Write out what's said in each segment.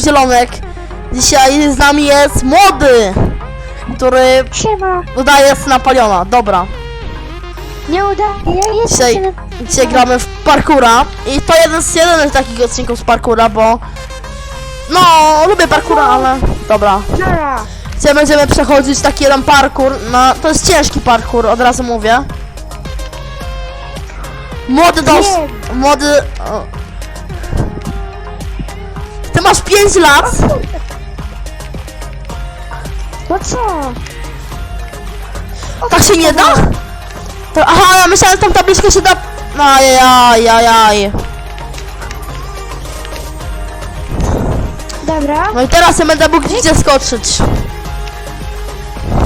Zielonek. Dzisiaj z nami jest młody, który Siema! udaje syna Paliona. Dobra. Nie uda ja jestem Dzisiaj, się... dzisiaj gramy w parkura i to jeden z jedynych takich odcinków z parkura, bo no, lubię parkura, ale dobra. Nara! Dzisiaj będziemy przechodzić taki jeden parkour, no to jest ciężki parkour, od razu mówię. Młody dos... Wiem. Młody... O. Ty masz 5 lat? No co? Tak się nie da? To, aha, ja myślałem, że tą tabliczkę się da... Ajajajajaj. Dobra. No i teraz ja będę mógł gdzie skoczyć.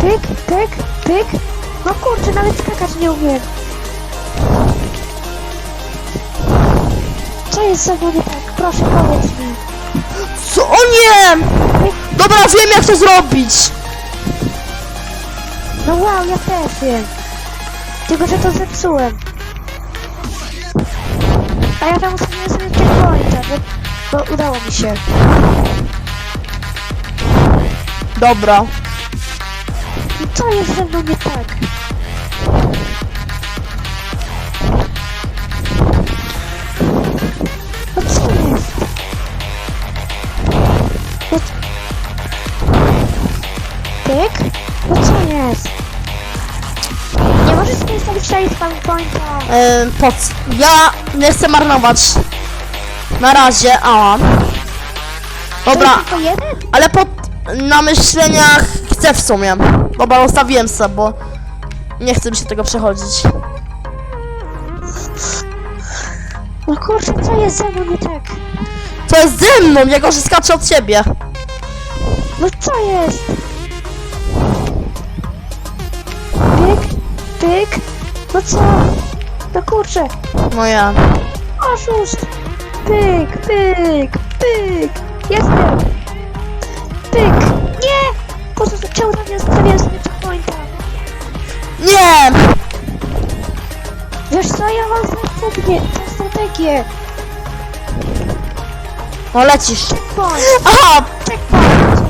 Pyk, pyk, pyk. No kurczę, nawet skakać nie umiem. Co jest ze mną nie tak? Proszę powiedz mi. Co? O nie! Dobra, wiem jak to zrobić. No wow, ja też wiem. Tylko, że to zepsułem. A ja tam ustawiłem sobie checkpointa, bo, bo udało mi się. Dobra. I co jest ze mną nie tak? Save spam pointa. Yy, po co? Ja nie chcę marnować. Na razie, a. Dobra, To tylko jeden? ale po na myśleniach chcę w sumie. Dobra, ustawiłem sobie, bo nie chcę mi się tego przechodzić. No kurczę, co jest ze mną nie tak? Co jest ze mną? Ja gorzej skaczę od ciebie. No co jest? Pyk, pyk. No co? No kurczę. No ja. Oszust! Pyk, pyk, pyk! Jestem! Pyk! Nie! Po co czemu tam nie zostawiłem sobie checkpointa? Nie! Wiesz co, ja mam strategię, strategię! No lecisz. Checkpoint! Aha! Checkpoint!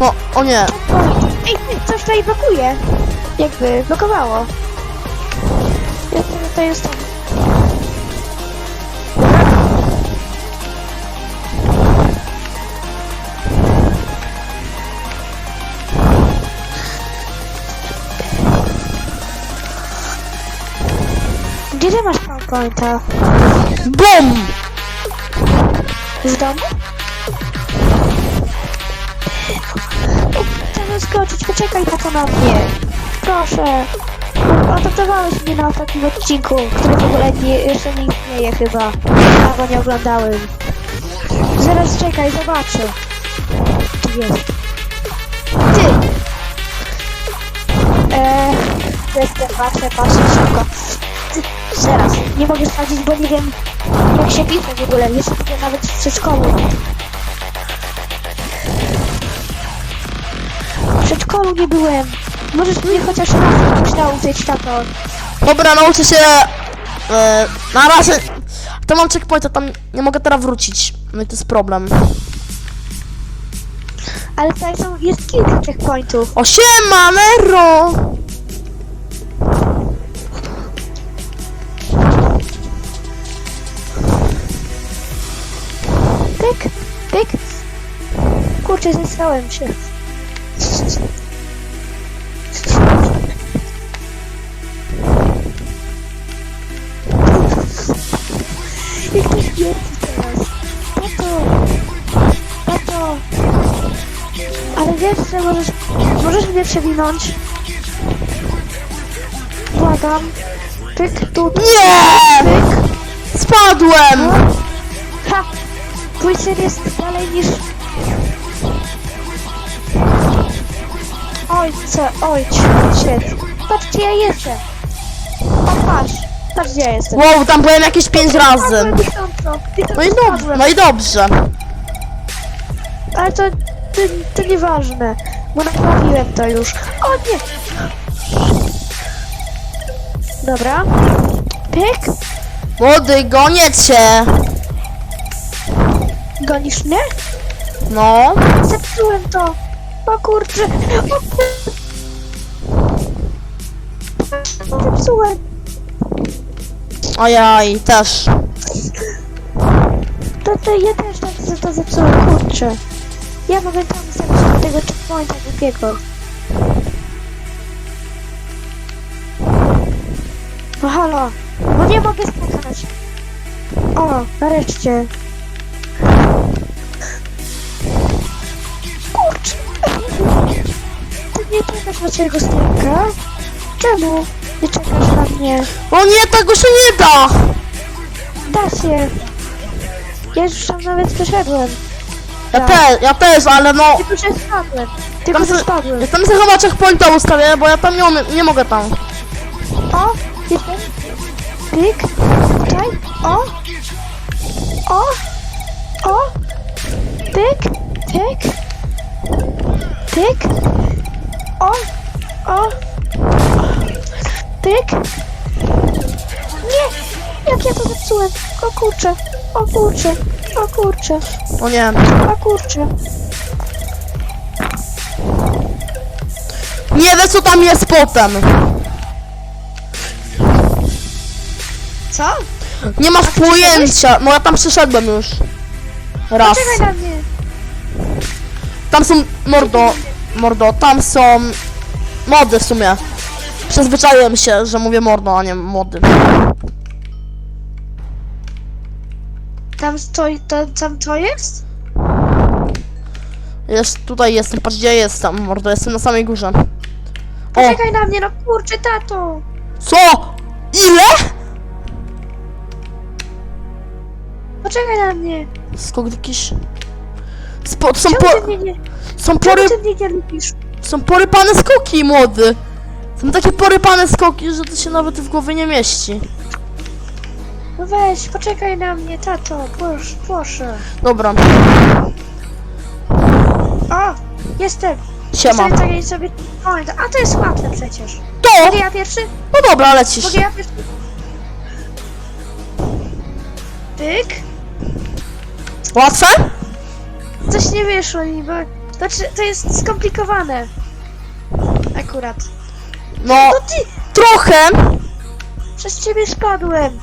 No, o nie. Checkpoint! Ej, coś tutaj blokuje! Jakby, blokowało. To, jest tam. Gdzie ty masz PowerPointa? BUM! W domu? Chcę skoczyć, poczekaj tato na mnie. Proszę. Adoptowałeś mnie na ostatnim odcinku, który w ogóle nie, jeszcze nie istnieje chyba. Ja go nie oglądałem. Zaraz czekaj, zobaczę. Tu jest. Ty! Eee, jestem, patrzę, patrzę szybko. Ty, zaraz, nie mogę sprawdzić, bo nie wiem jak się pisze w ogóle, jeszcze byłem nawet w przedszkolu. W przedszkolu nie byłem. Możesz mnie chociaż raz czegoś nauczyć, tato. Dobra, nauczę się... E, na razie... To mam checkpointa, tam nie mogę teraz wrócić. No i to jest problem. Ale tutaj są, jest kilka checkpointów. O siema, Nero! Pyk, pyk. Kurczę, zesrałem się. Jak to śmierdzi teraz. Tato! Tato! Ale wiesz, że możesz, możesz mnie przewinąć? Błagam. Pyk, tu, Nie! pyk. Spadłem! Ha! Twój ser jest dalej niż... Ojcze, ojcze, ojciec. Patrz gdzie ja jestem. O, patrz. Patrz gdzie ja jestem. Wow, tam byłem jakieś 5 razy. No i dobrze, no i dobrze. Ale to, to, to nieważne. Bo naprawiłem to już. O nie! Dobra. Pyk. Młody, gonię cię! Gonisz mnie? No. Zepsułem to. O kurczę. O kurczę. Zepsułem. Ojaj, też. To, to ja też tak za to zepsułem, kurczę. Ja mogę tam zepsuć tego checkpointa głupiego. No halo, bo nie mogę skakać. O, nareszcie. Nie czekasz na swojego? Czemu nie czekasz na mnie? O nie, tego się nie da! Da się. Ja już tam nawet przeszedłem. Ja, Tak. te, ja też, ale no... Tylko że spadłem. Tylko Tam se, spadłem. ja tam sobie chyba checkpointa ustawię, bo ja tam nie, umiem- nie mogę tam. O, jestem. Pyk. Tutaj. O. O. O. Pyk. Pyk. Pyk. O. O. Pyk. Nie. Jak ja to zepsułem. O kurczę. O kurczę. O kurczę. O nie. O kurczę. Nie wiem co tam jest potem. Co? Nie masz pojęcia. No ja tam przyszedłem już. Raz. Czekaj na mnie. Tam są mordo. Mordo, tam są mody w sumie. Przyzwyczaiłem się, że mówię mordo, a nie mody. Tam stoi, to, tam to jest? Jest, tutaj jestem, patrz gdzie jestem, mordo, jestem na samej górze. Poczekaj na mnie, no kurczę, tato. co? Ile? Poczekaj na mnie. Skok jakiś... Spo, są, Czemu po, ty mnie nie, są, pory, czemu ty mnie nie lubisz? są porypane skoki, młody. Są takie porypane skoki, że to się nawet w głowie nie mieści. No weź, poczekaj na mnie, tato, proszę, proszę. Dobra, O, jestem. siema. Tutaj sobie... O, a to jest łatwe przecież. To! Mogę ja pierwszy? No dobra, lecisz. Mogę ja pierwszy? Pyk. Łatwe? Coś nie wyszło mi, bo... Znaczy, to jest skomplikowane. Akurat. No, No ty! trochę. Przez ciebie spadłem.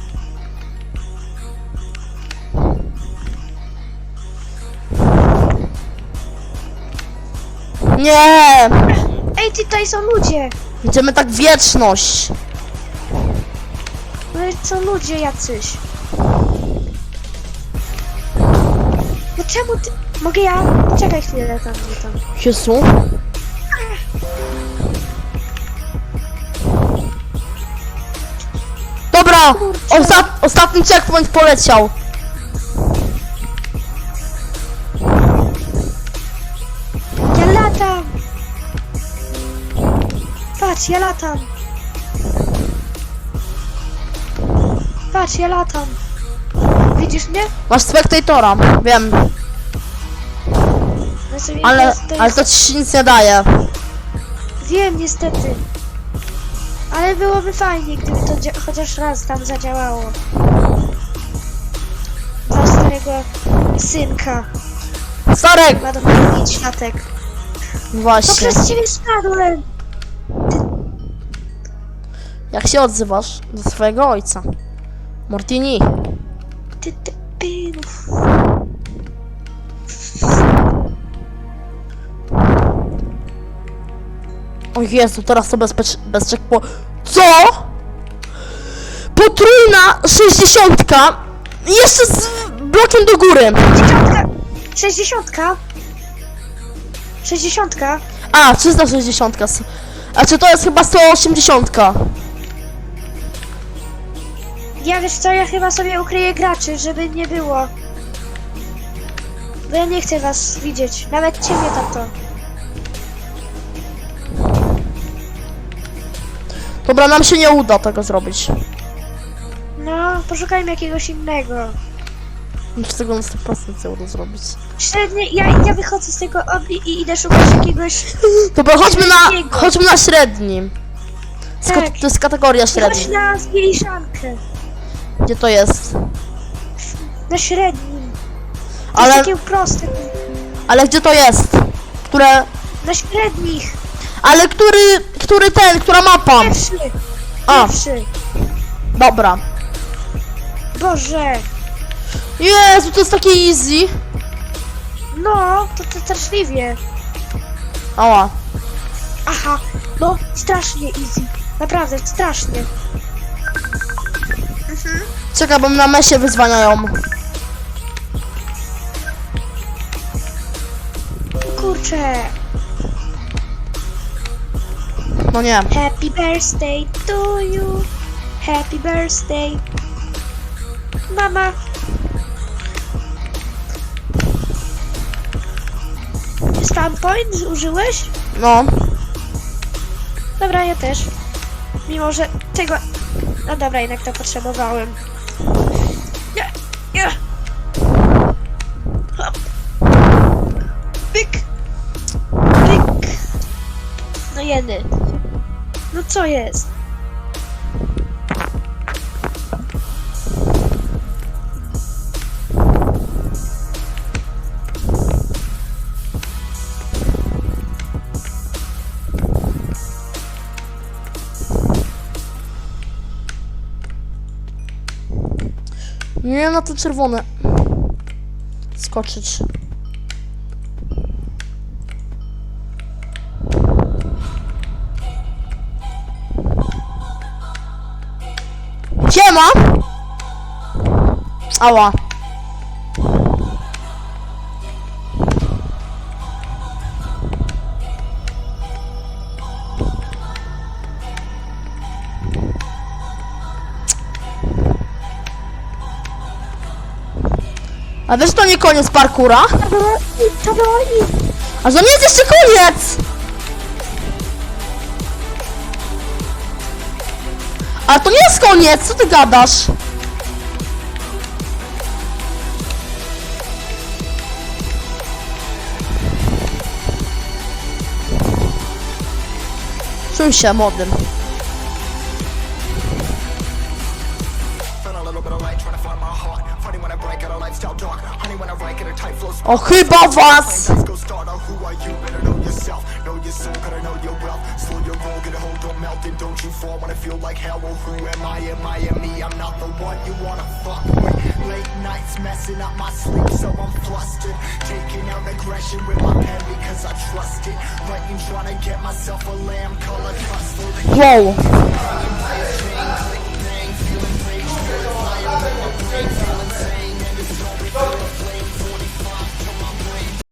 Nie! Ej, ty, tutaj są ludzie. Idziemy tak wieczność. No i są ludzie jacyś. No czemu ty... Mogę ja? Czekaj chwilę tam, nie tam. Jezu. Dobra, Kurczę. osta ostatni checkpoint poleciał. Ja latam! Patrz, ja latam! Patrz, ja latam! Widzisz mnie? Masz spektatora, wiem, sobie ale, ale to ci nic nie daje. Wiem, niestety. Ale byłoby fajnie, gdyby to dzia- chociaż raz tam zadziałało. Dla starego synka. Starek! Ma dopiero 5 latek. To Właśnie. przez ciebie spadłem! Jak się odzywasz do swojego ojca? Mortini. Ty, ty, pinów. O Jezu, teraz to bez, bez, checkpoint. Co? Potrójna sześćdziesiątka. Jeszcze z blokiem do góry. Dziesiątka! Sześćdziesiątka! Sześćdziesiątka! A, 360. s- A czy to jest chyba 180? Ja wiesz co, ja chyba sobie ukryję graczy, żeby nie było. Bo ja nie chcę was widzieć. Nawet ciebie, tato. Dobra, nam się nie uda tego zrobić. No, poszukajmy jakiegoś innego. Muszę tego na 100% nie uda zrobić. Średnie, ja, ja wychodzę z tego ob i, idę szukać jakiegoś... Dobra, chodźmy na, Średniego. chodźmy na średni. Sko- Tak. to jest kategoria Chodź średni. na zmniejszankę. Gdzie to jest? Na średnim. To Ale- jest takie proste. Ale gdzie to jest? Które... Na średnich. Ale który... Który ten, która mapa? Pierwszy. A. Pierwszy. Dobra. Boże. Jezu, to jest takie easy. No, to, to straszliwie. Ała. Aha, no strasznie easy. Naprawdę, strasznie. Czekaj, bo na mesie wyzwaniają. Kurczę. No nie. Happy birthday to you. Happy birthday. Mama. Spam point użyłeś? No. Dobra, ja też. Mimo, że tego... No dobra, jednak to potrzebowałem. Nie, nie. Hop. Pyk. Pyk. No jedy. No co jest? Nie na te czerwone. Skoczyć. Ała. A wiesz, to nie koniec parkura? A to nie jest jeszcze koniec! A to nie jest koniec, co ty gadasz? Get a tight flow. O chyba was! And don't you fall when I feel like hell. Well, who am I? Am I am me? I'm not the one you wanna fuck with. Late nights messing up my sleep, so I'm flustered. Taking out aggression with my pen because I trust it. Writing, trying to get myself a lamb color custard. Wow.